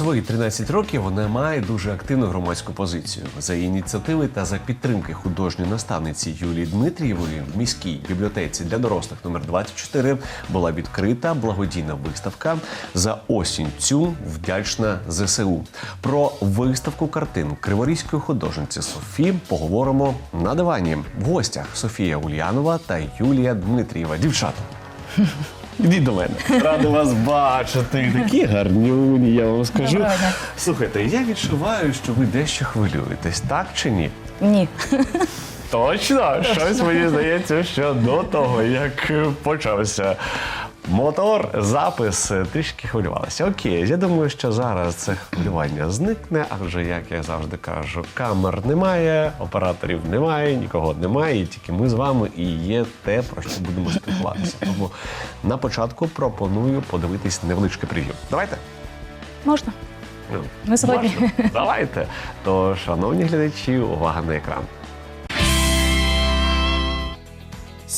Свої 13 років вона має дуже активну громадську позицію. За ініціативи та за підтримки художньої наставниці Юлії Дмитрієвої в міській бібліотеці для дорослих номер 24 була відкрита благодійна виставка за осінь цю вдячна ЗСУ. Про виставку картин криворізької художниці Софії поговоримо на дивані. В гостях Софія Ульянова та Юлія Дмитрієва. Дівчата. Ідіть до мене. Ради вас бачити. Такі гарнюні, я вам скажу. Доброго дня. Слухайте, я відчуваю, що ви дещо хвилюєтесь, так чи ні? Ні. Точно, щось мені здається, що до того, як почався мотор, запис е, трішки хвилювалися. Окей, я думаю, що зараз це хвилювання зникне, адже, як я завжди кажу, камер немає, операторів немає, нікого немає, і тільки ми з вами і є те, про що будемо спілкуватися. Тому на початку пропоную подивитись невеличке прев'ю. Давайте. Можна? Ну, Ми згодні. можна? Давайте. То, шановні глядачі, увага на екран.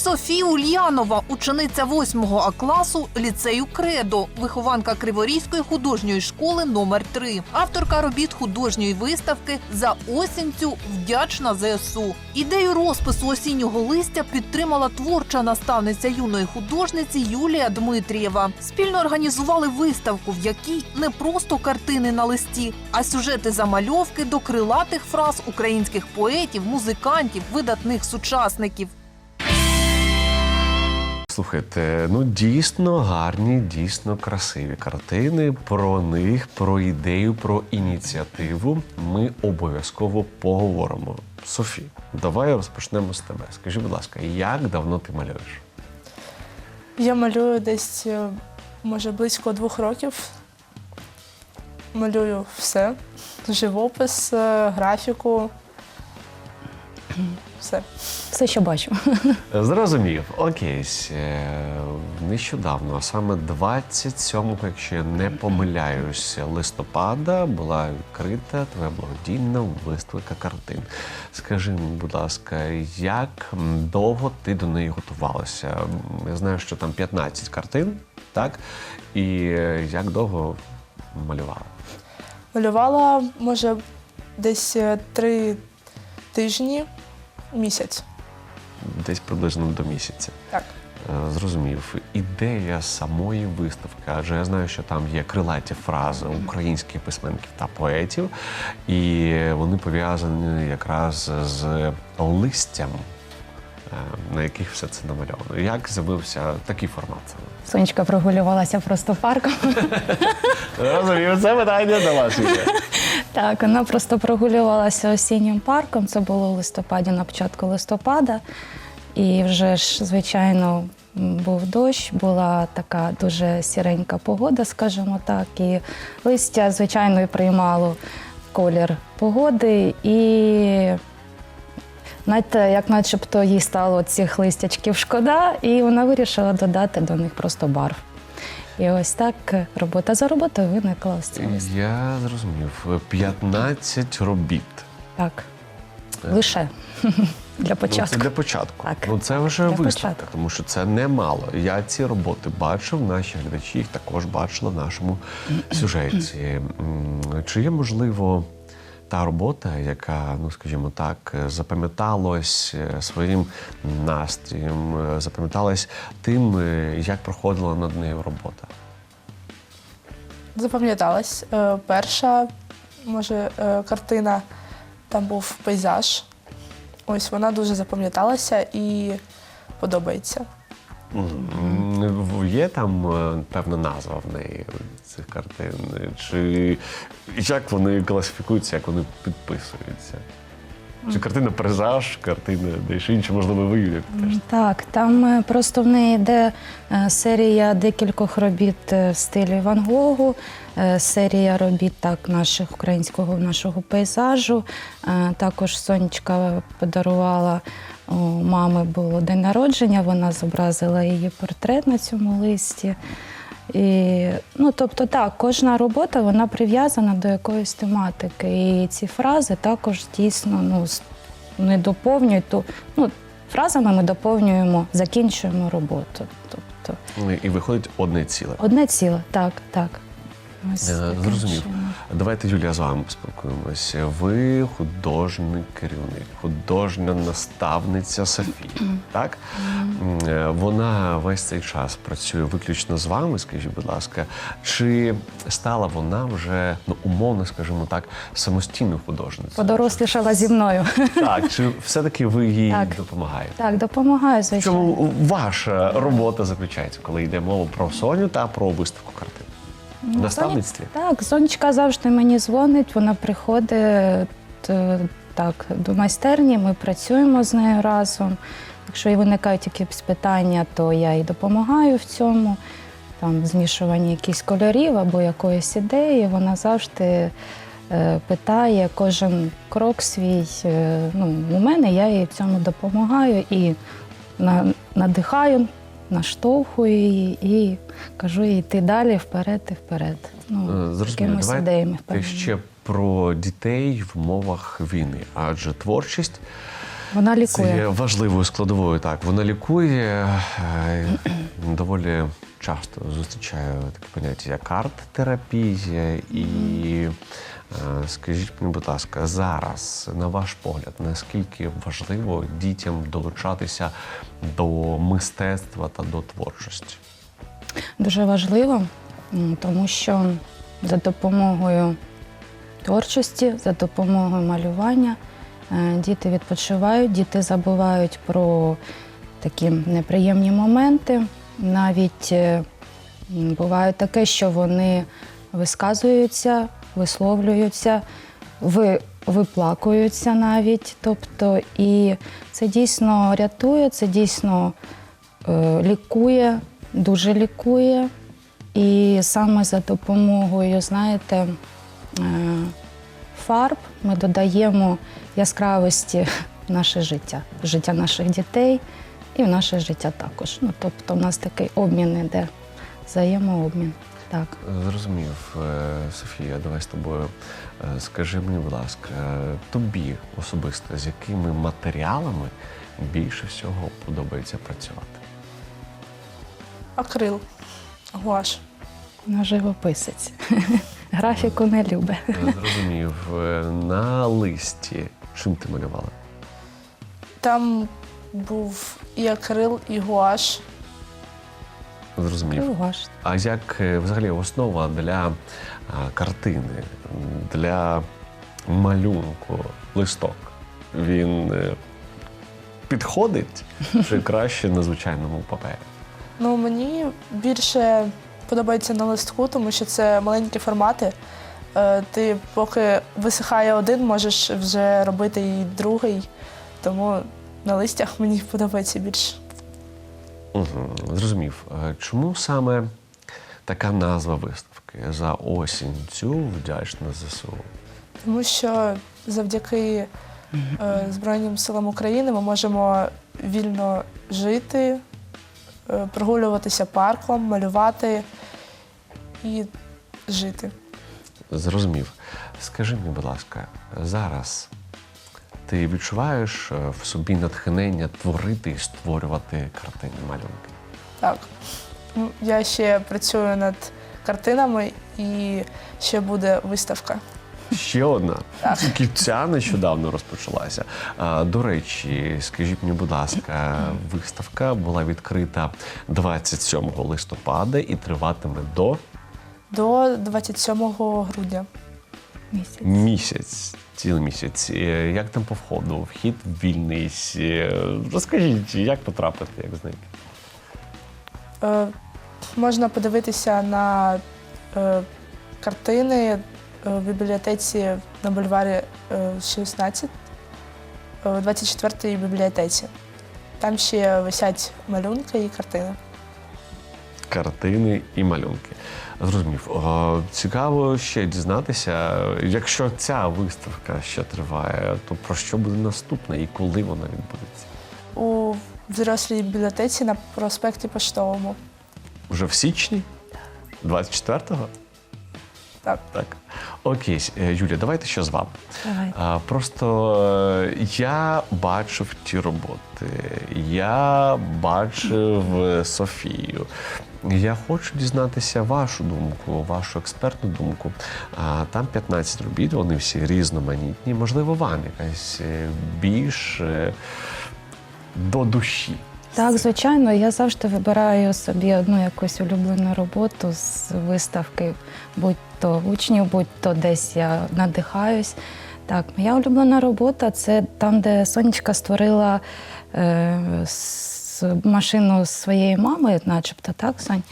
Софія Ульянова, учениця 8 А класу ліцею Кредо, вихованка Криворізької художньої школи номер 3 авторка робіт художньої виставки за осінцю вдячна ЗСУ. Ідею розпису осіннього листя підтримала творча наставниця юної художниці Юлія Дмитрієва. Спільно організували виставку, в якій не просто картини на листі, а сюжети замальовки до крилатих фраз українських поетів, музикантів, видатних сучасників. Слухайте, ну дійсно гарні, дійсно красиві картини. Про них, про ідею, про ініціативу ми обов'язково поговоримо. Софі, давай розпочнемо з тебе. Скажи, будь ласка, як давно ти малюєш? Я малюю десь, е, може, близько двох років. Малюю все. Живопис, е, графіку. Все. Все, що бачу. Зрозумів, окей. Е, Нещодавно, а саме 27, якщо я не помиляюся, листопада була відкрита твоя благодійна виставка картин. Скажи, мені, будь ласка, як довго ти до неї готувалася? Я знаю, що там 15 картин, так? І е, як довго малювала? Малювала, може, десь е, три тижні, місяць. Десь приблизно до місяця. Так. Е, Зрозумів. Ідея самої виставки, адже я знаю, що там є крилаті фрази українських письменників та поетів, і вони пов'язані якраз з листям, е, на яких все це намальовано. Як з'явився такий формат? Сонечка прогулювалася просто парком. Розумію, це питання до вас. Юлія. Так, вона просто прогулювалася осіннім парком. Це було у листопаді, на початку листопада. І вже ж, звичайно, був дощ, була така дуже сіренька погода, скажімо так. І листя, звичайно, і приймало колір погоди. І знаєте, як начебто їй стало цих листячків шкода, і вона вирішила додати до них просто барв. І ось так робота за роботою виникла ось ця. Я зрозумів. 15 робіт. Так. Лише для Ну, початку. це для початку. Так. Ну це вже Для виставка, початку. тому що це немало. Я ці роботи бачив, наші глядачі їх також бачили в нашому сюжеті. Чи є можливо та робота, яка, ну скажімо так, запам'яталась е, своїм настроєм, е, запам'яталась тим, е, як проходила над нею робота? Запам'яталась. Перша, може, картина, там був пейзаж. Ось вона дуже запам'яталася і подобається. В- Є там е, певна назва в неї цих картин? Чи як вони класифікуються, як вони підписуються? Чи картина пейзаж, картина дещо інше, можливо, ви теж. Так, там е, просто в неї йде е, серія декількох робіт в стилі Ван Гогу, серія робіт так, наших українського нашого пейзажу. Також Сонечка подарувала у мами було день народження, вона зобразила її портрет на цьому листі. І, ну, тобто, так, кожна робота вона прив'язана до якоїсь тематики. І ці фрази також дійсно ну, не доповнюють. То, ну, фразами ми доповнюємо, закінчуємо роботу. Тобто, Ну, І виходить одне ціле. одне ціле, так, так. Ось Е, Зрозумів. Давайте, Юлія, з вами поспілкуємося. Ви художник керівник, художня наставниця Софії. Так? Е, Вона весь цей час працює виключно з вами, скажіть, будь ласка. Чи стала вона вже, ну, умовно, скажімо так, самостійною художницею? Подорослішала зі мною. Так, чи все-таки ви їй Так. допомагаєте? Так, допомагаю, звичайно. чому ваша робота заключається, коли йде мова про Соню та про виставку картин? В наставництві? Так, Сонечка завжди мені дзвонить, вона приходить е, так, до майстерні, ми працюємо з нею разом. Якщо і виникають якісь питання, то я їй допомагаю в цьому. Там змішування якихось кольорів або якоїсь ідеї, вона завжди е, питає кожен крок свій. е, ну, у мене я їй в цьому допомагаю і на, надихаю, наштовхую її і кажу їй йти далі, вперед і вперед. Ну, якимось ідеями вперед. ще про дітей в мовах війни, адже творчість Вона це лікує. є важливою складовою. Так, вона лікує е, доволі часто зустрічаю таке поняття як арт-терапія. І е, скажіть мені, будь ласка, зараз, на ваш погляд, наскільки важливо дітям долучатися до мистецтва та до творчості? Дуже важливо, тому що за допомогою творчості, за допомогою малювання е, діти відпочивають, діти забувають про такі неприємні моменти. Навіть е, буває таке, що вони висказуються, висловлюються, ви, виплакуються навіть. Тобто, і це дійсно рятує, це дійсно е, лікує, дуже лікує. І саме за допомогою, знаєте, е, фарб ми додаємо яскравості в наше життя, життя наших дітей і в наше життя також. Ну, тобто, у нас такий обмін іде, взаємообмін. Так. Зрозумів, Е, Софія, давай з тобою. Е, Скажи мені, будь ласка, е, тобі особисто з якими матеріалами більше всього подобається працювати? Акрил, гуаш. На живописець. Графіку не любить. Е, Зрозумів, на листі чим ти малювала? Там був і акрил, і гуаш. Зрозумів. Ваш. А як е, взагалі основа для а, картини, для малюнку, листок? Він е, підходить чи краще на звичайному папері? Ну, мені більше подобається на листку, тому що це маленькі формати. Е, Ти поки висихає один, можеш вже робити і другий. Тому на листях мені подобається більше. Угу, зрозумів. Е, Чому саме така назва виставки за осінь цю вдячна ЗСУ? Тому що завдяки е, Збройним силам України ми можемо вільно жити, е, прогулюватися парком, малювати і жити. Зрозумів. Скажи мені, будь ласка, зараз ти відчуваєш е, в собі натхнення творити і створювати картини, малюнки? Так. Ну, Я ще працюю над картинами і ще буде виставка. Ще одна. Тільки ця нещодавно розпочалася. До речі, скажіть мені, будь ласка, виставка була відкрита 27 листопада і триватиме до До 27 грудня. Місяць. місяць. Цілий місяць. Е, Як там по входу? Вхід вільний. Е, Розкажіть, як потрапити, як знайти? Е, можна подивитися на е, картини е, в бібліотеці на бульварі е, 16, е, в 24-й бібліотеці. Там ще висять малюнки і картини. Картини і малюнки. Зрозумів. Цікаво ще дізнатися, якщо ця виставка ще триває, то про що буде наступна і коли вона відбудеться? У взрослій бібліотеці на проспекті Поштовому. Уже в січні? 24-го? Так. Так. Окей, е, Юлія, давайте що з вами. Давай. Просто е, я бачив ті роботи, я бачив е, Софію. Я хочу дізнатися вашу думку, вашу експертну думку. А, там 15 робіт, вони всі різноманітні. Можливо, вам якась е, більш е, до душі. Так, звичайно, я завжди вибираю собі одну якусь улюблену роботу з виставки, будь то учнів, будь то десь я надихаюсь. Так, моя улюблена робота це там, де Сонечка створила е, машину своєї мами, начебто, так, Сонь?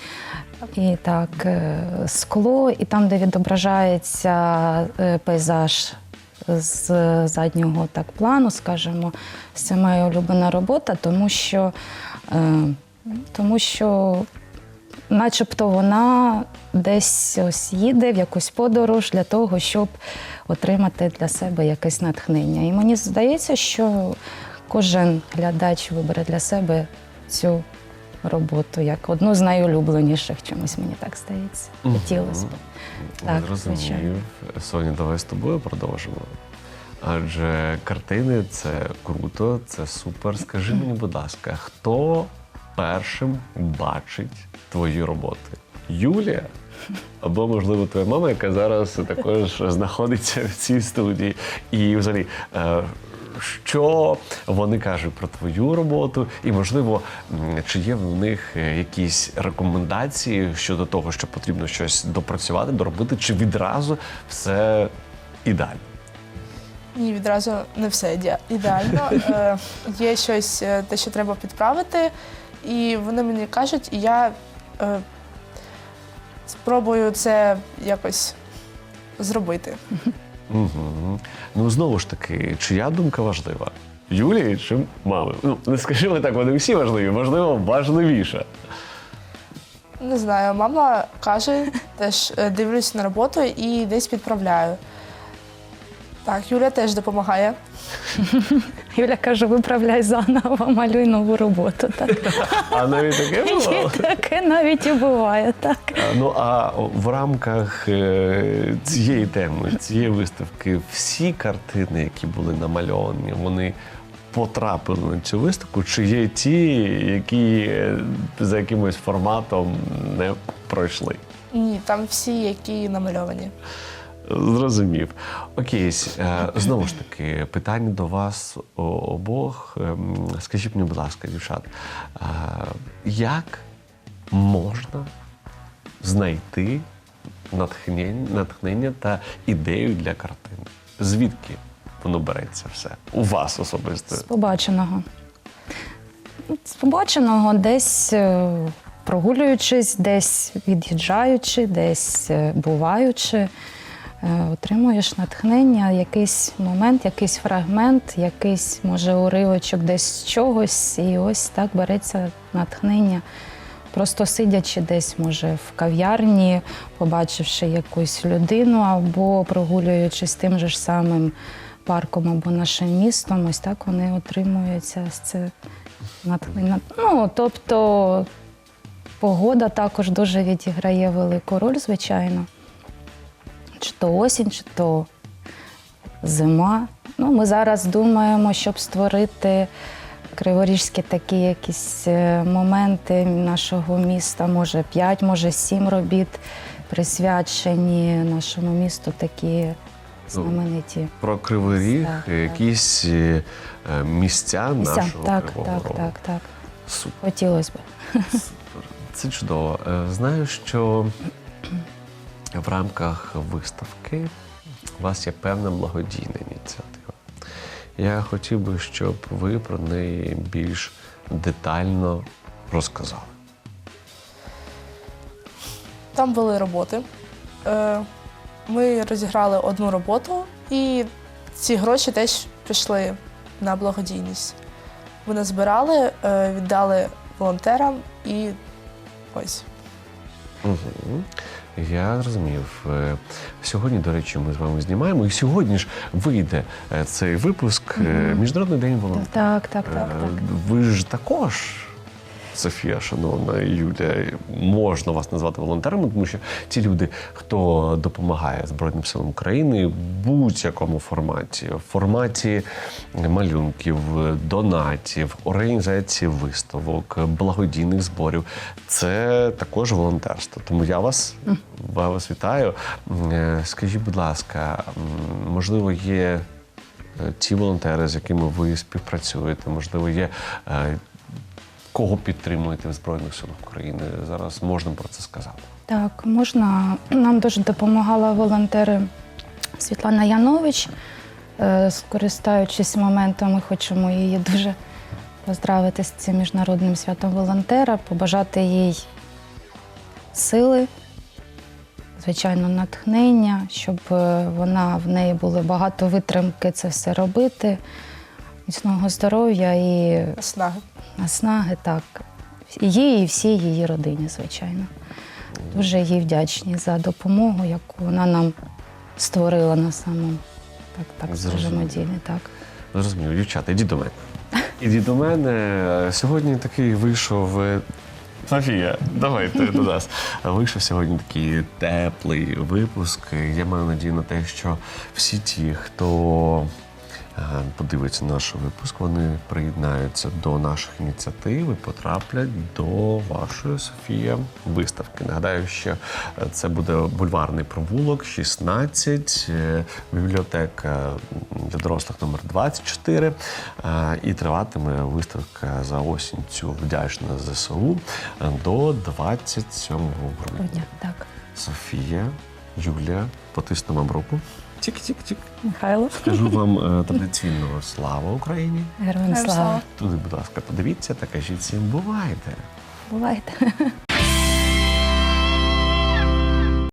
І так, е, скло, і там, де відображається е, пейзаж з заднього так плану, скажімо, це моя улюблена робота, тому що, е, тому що начебто вона десь ось їде в якусь подорож для того, щоб отримати для себе якесь натхнення. І мені здається, що кожен глядач вибере для себе цю роботу як одну з найулюбленіших чомусь, мені так здається. Хотілося б. Так, Зрозумів. Соня, давай з тобою продовжимо. Адже картини це круто, це супер. Скажи мені, будь ласка, хто першим бачить твої роботи? Юлія? Або, можливо, твоя мама, яка зараз також знаходиться в цій студії. І взагалі, е, що вони кажуть про твою роботу, і, можливо, чи є в них е, якісь рекомендації щодо того, що потрібно щось допрацювати, доробити, чи відразу все ідеально? Ні, відразу не все ідеально. Е, є щось, е, те, що треба підправити, і вони мені кажуть, і я е, спробую це якось зробити. Угу. Ну знову ж таки, чия думка важлива? Юлії чи мами? Ну, не скажімо так, вони всі важливі, можливо, важливіша. Не знаю, мама каже, теж дивлюся дивлюсь на роботу і десь підправляю. Так, Юля теж допомагає. Юля каже, виправляй заново, малюй нову роботу. Так. А навіть таке І було? таке навіть і буває, так. Ну а в рамках е, цієї теми, цієї виставки, всі картини, які були намальовані, вони потрапили на цю виставку, чи є ті, які е, за якимось форматом не пройшли? Ні, там всі, які намальовані. Зрозумів. Окей, е, знову ж таки, питання до вас обох. Ем, Скажіть мені, будь ласка, дівчат, е, як можна знайти натхнення, та ідею для картини? Звідки воно береться все? У вас особисто? З побаченого. З побаченого десь е, прогулюючись, десь від'їжджаючи, десь буваючи, отримуєш натхнення, якийсь момент, якийсь фрагмент, якийсь, може, уривочок десь з чогось, і ось так береться натхнення. Просто сидячи десь, може, в кав'ярні, побачивши якусь людину, або прогулюючись тим же ж самим парком або нашим містом, ось так вони отримуються з це натхнення. Ну, тобто погода також дуже відіграє велику роль, звичайно. Чи то осінь, чи то зима. Ну, ми зараз думаємо, щоб створити криворіжські такі якісь е, моменти нашого міста, може 5, може 7 робіт, присвячені нашому місту такі знамениті. Про Кривий Ріг, Так, якісь е, е, місця Місця. нашого Так, Кривого так, Рогу. так, так. Супер. Хотілося б. Це чудово. Е, Знаю, що в рамках виставки у вас є певна благодійна ініціатива. Я хотів би, щоб ви про неї більш детально розказали. Там були роботи. Е, Ми розіграли одну роботу, і ці гроші теж пішли на благодійність. Ми назбирали, е, віддали волонтерам і ось. Угу. Я зрозумів. Е, Сьогодні, до речі, ми з вами знімаємо, і сьогодні ж вийде е, цей випуск е, Міжнародний день волонтера. Так, так, так, так. Ви ж також Софія, шановна Юля, можна вас назвати волонтерами, тому що ті люди, хто допомагає Збройним силам України в будь-якому форматі, в форматі малюнків, донатів, організації виставок, благодійних зборів, це також волонтерство. Тому я вас, я вас вітаю. Е, Скажіть, будь ласка, можливо, є е, ті волонтери, з якими ви співпрацюєте, можливо, є е, кого підтримуєте в Збройних силах України. Зараз можна про це сказати. Так, можна. Нам дуже допомагала волонтери Світлана Янович. Е, Скористаючись моментом, ми хочемо її дуже поздравити з цим міжнародним святом волонтера, побажати їй сили, звичайно, натхнення, щоб е, вона в неї було багато витримки це все робити, міцного здоров'я і Снаги. наснаги, так. І їй, і всій її родині, звичайно. Дуже їй вдячні за допомогу, яку вона нам створила на самому, так, так скажемо, Зрозуміло. ділі. Так. Зрозуміло, дівчата, ідіть до мене. Ідіть до мене. Сьогодні такий вийшов. е, Софія, давайте до нас. Вийшов сьогодні такий теплий випуск. Я маю надію на те, що всі ті, хто подивиться наш випуск, вони приєднаються до наших ініціатив і потраплять до вашої Софія виставки. Нагадаю, що е, це буде бульварний провулок 16, е, бібліотека для дорослих номер 24. е, І триватиме виставка за осінь цю вдячна ЗСУ е, до 27 грудня. Грудня, так. Софія, Юлія, потисну вам руку. Тік-тік-тік. Михайло, Скажу вам традиційного слава Україні. героям Героям слава. слава. Туди, будь ласка, подивіться та кажіть всім бувайте. Бувайте.